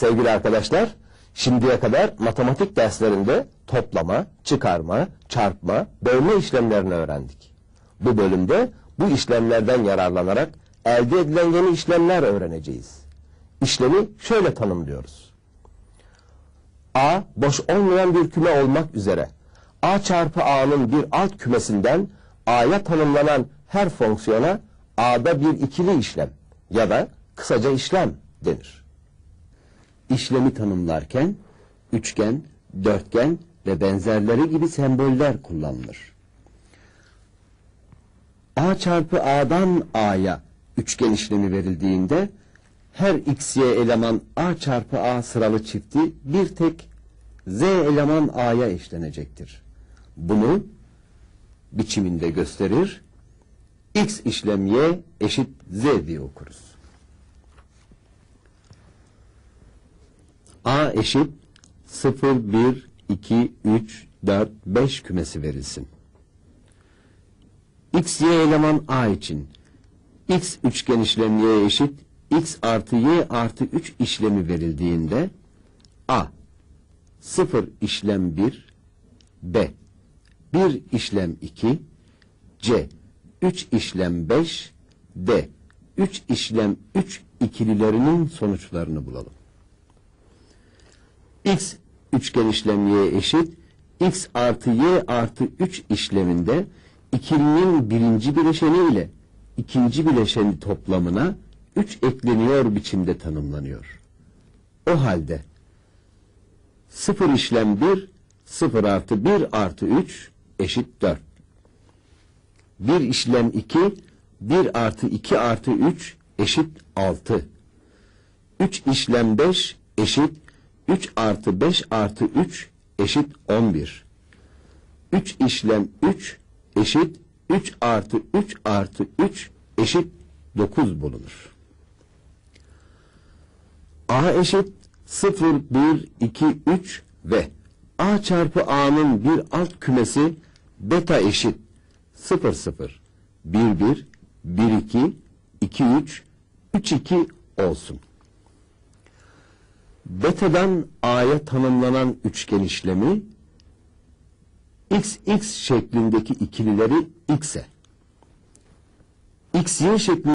Sevgili arkadaşlar, şimdiye kadar matematik derslerinde toplama, çıkarma, çarpma, bölme işlemlerini öğrendik. Bu bölümde bu işlemlerden yararlanarak elde edilen yeni işlemler öğreneceğiz. İşlemi şöyle tanımlıyoruz. A boş olmayan bir küme olmak üzere A çarpı A'nın bir alt kümesinden A'ya tanımlanan her fonksiyona A'da bir ikili işlem ya da kısaca işlem denir. İşlemi tanımlarken üçgen, dörtgen ve benzerleri gibi semboller kullanılır. A çarpı A'dan A'ya üçgen işlemi verildiğinde her x, y eleman A çarpı A sıralı çifti bir tek z eleman A'ya eşlenecektir. Bunu biçiminde gösterir. x işlem y eşit z diye okuruz. A eşit 0, 1, 2, 3, 4, 5 kümesi verilsin. X, Y eleman A için X üçgen işlem Y eşit X artı Y artı 3 işlemi verildiğinde A 0 işlem 1 B 1 işlem 2 C 3 işlem 5 D 3 işlem 3 ikililerinin sonuçlarını bulalım. X üçgen işlem Y eşit X artı Y artı 3 işleminde ikilinin birinci bileşeni ile ikinci bileşeni toplamına 3 ekleniyor biçimde tanımlanıyor. O halde 0 işlem 1 0 artı 1 artı 3 eşit 4. 1 işlem 2 1 artı 2 artı 3 eşit 6. 3 işlem 5 eşit 3 artı 5 artı 3 eşit 11. 3 işlem 3 eşit 3 artı 3 artı 3 eşit 9 bulunur. A eşit 0, 1, 2, 3 ve A çarpı A'nın bir alt kümesi beta eşit 0, 0, 1, 1, 1, 2, 2, 3, 3, 2 olsun. Beta'dan A'ya tanımlanan üçgen işlemi x x şeklindeki ikilileri x'e, x y şeklindeki